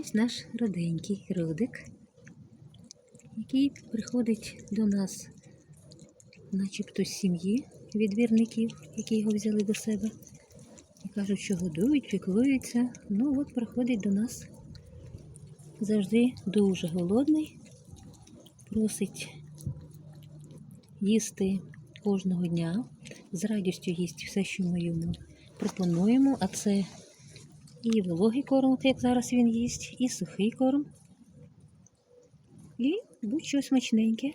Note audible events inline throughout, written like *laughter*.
Ось наш роденький родик, який приходить до нас, начебто з сім'ї від вірників, які його взяли до себе. І кажуть, що годують, піклуються. Ну от приходить до нас завжди дуже голодний, просить їсти кожного дня. З радістю їсть все, що ми йому пропонуємо, а це і вологий корм, от як зараз він їсть, і сухий корм. І будь-що смачненьке.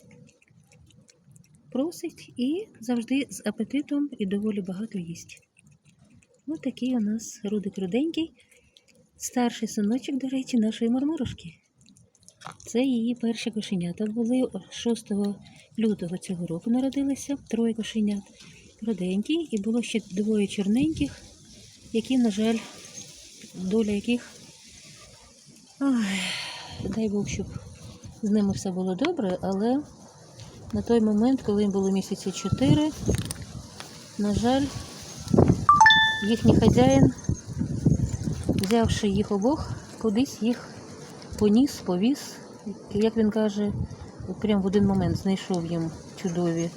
Просить і завжди з апетитом і доволі багато їсть. Ось такий у нас рудик руденький, старший синочок, до речі, нашої мармурушки. Це її перші кошенята були 6 лютого цього року народилися, троє кошенят руденькі, і було ще двоє чорненьких, які, на жаль, доля яких, ой, дай Бог, щоб з ними все було добре, але на той момент, коли їм було місяці 4, на жаль, їхній хазяїн, взявши їх обох, кудись їх поніс, повіз. Як він каже, от прям в один момент знайшов їм чудові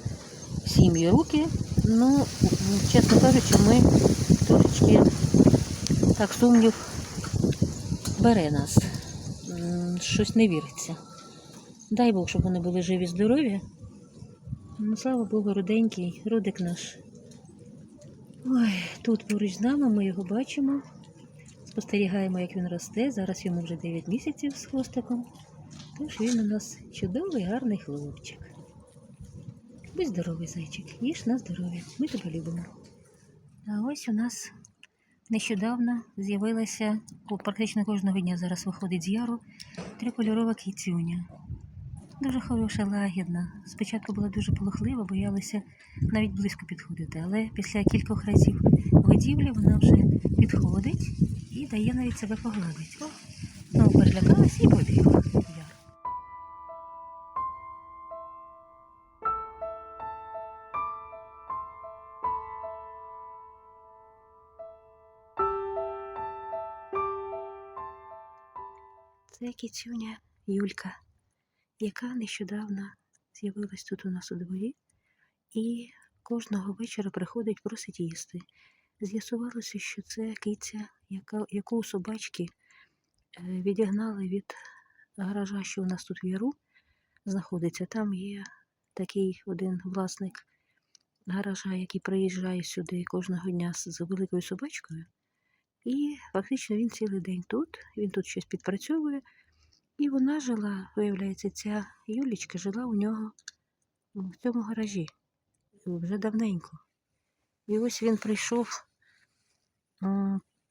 сім'ї руки. Ну, чесно кажучи, ми трошечки так сумнів бере нас. Щось не віриться. Дай Бог, щоб вони були живі, здорові. Ну, слава Богу, руденький, рудик наш. Ой, тут поруч з нами ми його бачимо. Спостерігаємо, як він росте. Зараз йому вже 9 місяців з хвостиком. Тож він у нас чудовий, гарний хлопчик. Будь здоровий, зайчик, їж на здоров'я. Ми тебе любимо. А ось у нас нещодавно з'явилася, о, практично кожного дня зараз виходить з яру, трикольорова кіцюня. Дуже хороша, лагідна. Спочатку була дуже полохлива, боялася навіть близько підходити, але після кількох разів годівлі вона вже підходить і дає навіть себе погладити. О, знову перелякалась і побігла. Це кіцюня Юлька, яка нещодавно з'явилась тут у нас у дворі і кожного вечора приходить просить їсти. З'ясувалося, що це киця, яка, яку собачки е, відігнали від гаража, що у нас тут в яру знаходиться. Там є такий один власник гаража, який приїжджає сюди кожного дня з з великою собачкою. І фактично він цілий день тут, він тут щось підпрацьовує. І вона жила, виявляється, ця Юлічка жила у нього в цьому гаражі вже давненько. І ось він прийшов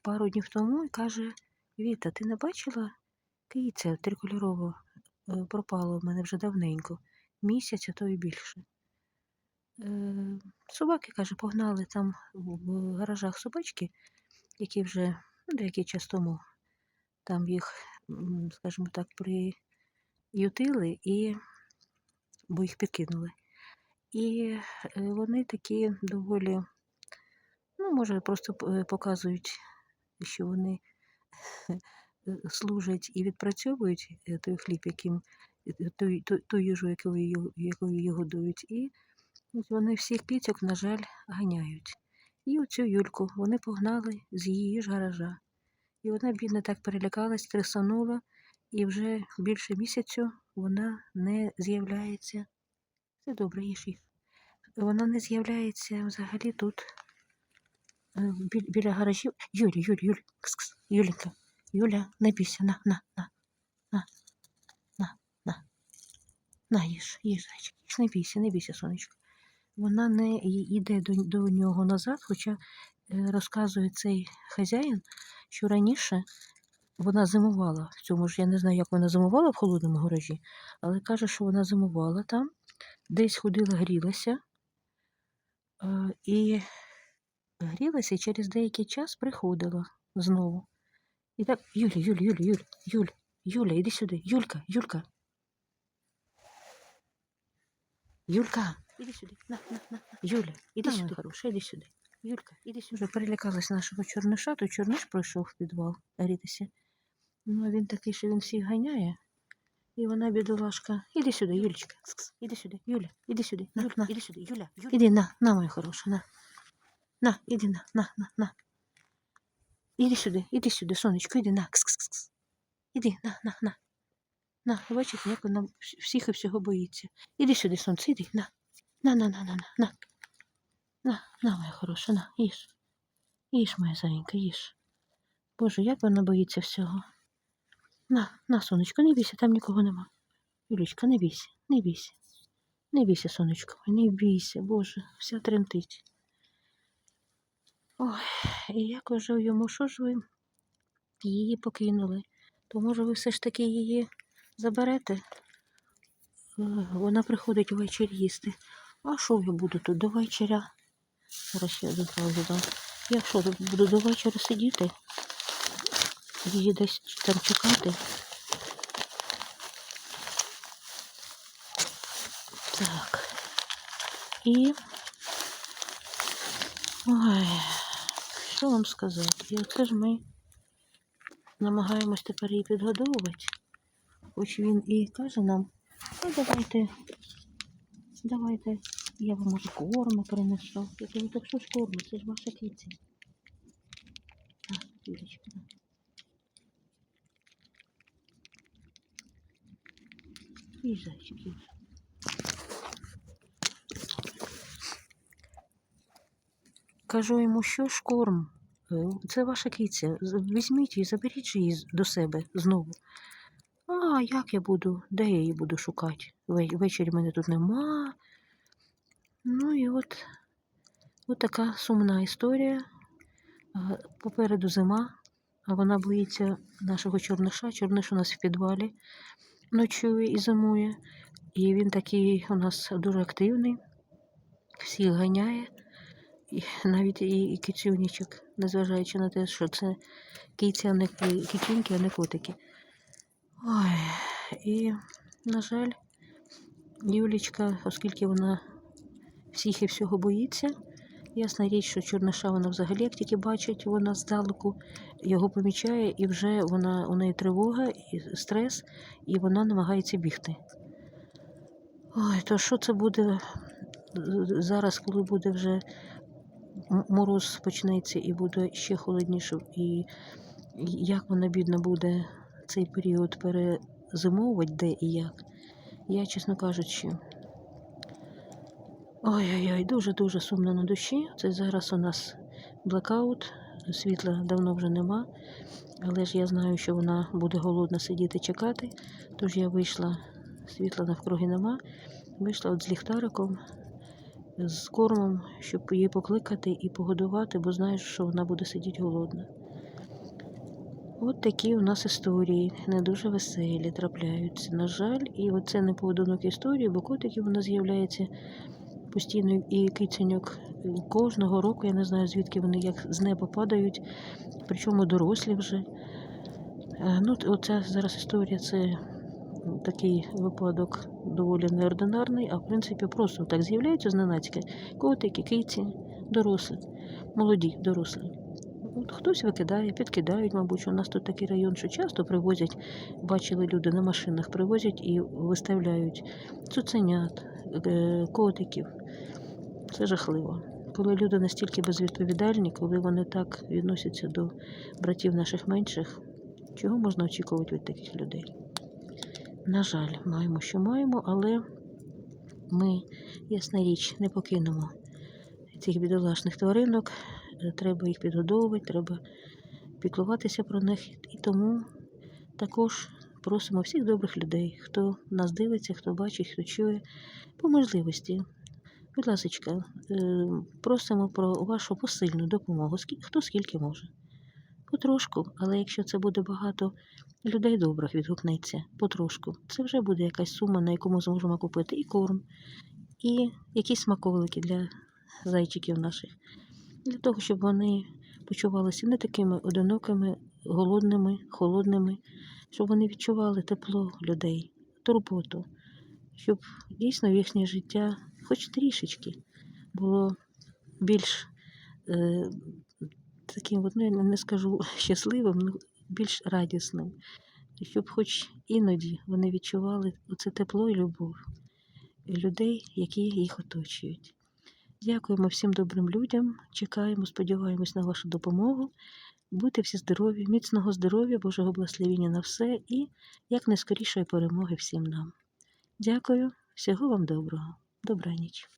пару днів тому і каже: Віта, ти не бачила киця трикольорову е, пропала в мене вже давненько, місяць, а то і більше. Е, Собаки, каже, погнали там в гаражах собачки, які вже ну, деякий час тому там їх, скажімо так, приютили, і, бо їх підкинули. І вони такі доволі, ну, може, просто показують, що вони *laughs* служать і відпрацьовують е, той хліб, яким ту, ту, ту їжу, якою, його- якою. І вони всіх кицьок, на жаль, ганяють. І оцю Юльку вони погнали з її ж гаража. І вона, бідна, так перелякалась, трясанула, і вже більше місяцю вона не з'являється. Все добре, їж їх. Вона не з'являється взагалі тут, е, бі- біля гаражів. Юлі, Юлі, Юлі, кс-кс, Юленька, Юля, не бійся, на, на, на, на, на, на, на, їж, їж, зайчик, не бійся, не бійся, сонечко. Вона не йде до, до нього назад, хоча е, розказує цей хазяїн, що раніше вона зимувала в цьому ж, я не знаю, як вона зимувала в холодному гаражі, але каже, що вона зимувала там, десь ходила, грілася, е, і грілася і через деякий час приходила знову. І так, Юля, Юля, Юля, Юля, Юля, Юля, іди сюди. Юлька, Юлька. Юлька, іди сюди. На, на, на. Юля, іди сюди, хороша, іди сюди. Юлька, іди сюди. Вже перелякалась нашого чорниша, то чорниш пройшов в підвал грітися. Ну, він такий, що він всіх ганяє. І вона, бідолашка. Іди сюди, Юлечка. Іди сюди, Юля, іди сюди. На, на. Іди сюди, Юля, Юля. Іди на, на, моя хороша, на. На, іди на, на, на, на. Іди сюди, іди сюди, сонечко, іди на. Кс-кс-кс. Іди, на, на, на. На, бачите, як вона всіх і всього боїться. Іди сюди, сонце, іди, на. На, на, на, на, на, на. На, на, моя хороша, на, їж. Їж, моя зайенька, їж. Боже, як вона боїться всього. На, на, сонечко, не бійся, там нікого нема. Юлічка, не бійся, не бійся. Не бійся, сонечко, не бійся, Боже, вся тремтить. Ой, і як ви йому, що ж ви її покинули? То може ви все ж таки її заберете? Е, Вона приходить ввечері їсти. А що я буду тут до вечора? Зараз один паузу дам. Я що тут буду до вечора сидіти? Її десь там чекати. Так. І. Ой, що вам сказати? І оце ж ми намагаємось тепер її підгодовувати. Хоч він і каже нам, ну давайте, давайте, я вам може корма принесу. Я кажу, так що ж корма, це ж ваша киця. А, Юлечка, на. Їж, зайчик. Кажу йому, що ж корм? Е, Це ваша киця. з- Візьміть її, заберіть її до себе знову. А як я буду? Де я її буду шукати? Ве- Ввечері мене тут нема. Ну і от, от така сумна історія. Попереду зима, а вона боїться нашого чорниша. Чорниш у нас в підвалі ночує і зимує. І він такий у нас дуже активний, всіх ганяє. І навіть і, і кицюнічок, незважаючи на те, що це киця, а не ки- а не котики. Ой, і, на жаль, Юлічка, оскільки вона всіх і всього боїться, ясна річ, що чорниша вона взагалі, як тільки бачить, вона здалеку його помічає, і вже вона, у неї тривога, і стрес, і вона намагається бігти. Ой, то що це буде зараз, коли буде вже мороз почнеться і буде ще холодніше, і як вона бідна буде цей період перезимовувати, де і як. Я, чесно кажучи, ой-ой-ой, дуже-дуже сумно на душі. Це зараз у нас блекаут, світла давно вже нема, але ж я знаю, що вона буде голодна сидіти чекати, тож я вийшла, світла навкруги нема, вийшла от з ліхтариком, з кормом, щоб її покликати і погодувати, бо знаєш, що вона буде сидіти голодна. От такі у нас історії, не дуже веселі трапляються, на жаль, і оце не поодинок історії, бо котиків у нас з'являється постійно і кицяньок е, кожного року. Я не знаю, звідки вони як з неба падають, причому дорослі вже. Е, Ну, оця зараз історія це такий випадок доволі неординарний, а в принципі просто так з'являються зненацька котики, киці, дорослі, молоді, дорослі. Хтось викидає, підкидають, мабуть. У нас тут такий район, що часто привозять, бачили люди на машинах, привозять і виставляють цуценят, е, котиків. Це жахливо. Коли люди настільки безвідповідальні, коли вони так відносяться до братів наших менших, чого можна очікувати від таких людей? На жаль, маємо, що маємо, але ми, ясна річ, не покинемо цих бідолашних тваринок. Е, Треба їх підгодовувати, треба піклуватися про них. І тому також просимо всіх добрих людей, хто нас дивиться, хто бачить, хто чує, по можливості. Будь ласка, просимо про вашу посильну допомогу, хто скільки може. Потрошку, але якщо це буде багато людей добрих відгукнеться, потрошку, це вже буде якась сума, на яку ми зможемо купити і корм, і якісь смаколики для зайчиків наших, для того, щоб вони почувалися не такими одинокими, голодними, холодними, щоб вони відчували тепло людей, турботу, щоб дійсно їхнє життя, хоч трішечки, було більш е, таким, ну, я не скажу *laughs* щасливим, ну, більш радісним. щоб хоч іноді вони відчували оце тепло і любов людей, які їх оточують. Дякуємо всім добрим людям, чекаємо, сподіваємось на вашу допомогу. Будьте всі здорові, міцного здоров'я, Божого благословіння на все і якнайскорішої перемоги всім нам. Дякую, всього вам доброго. Добра ніч.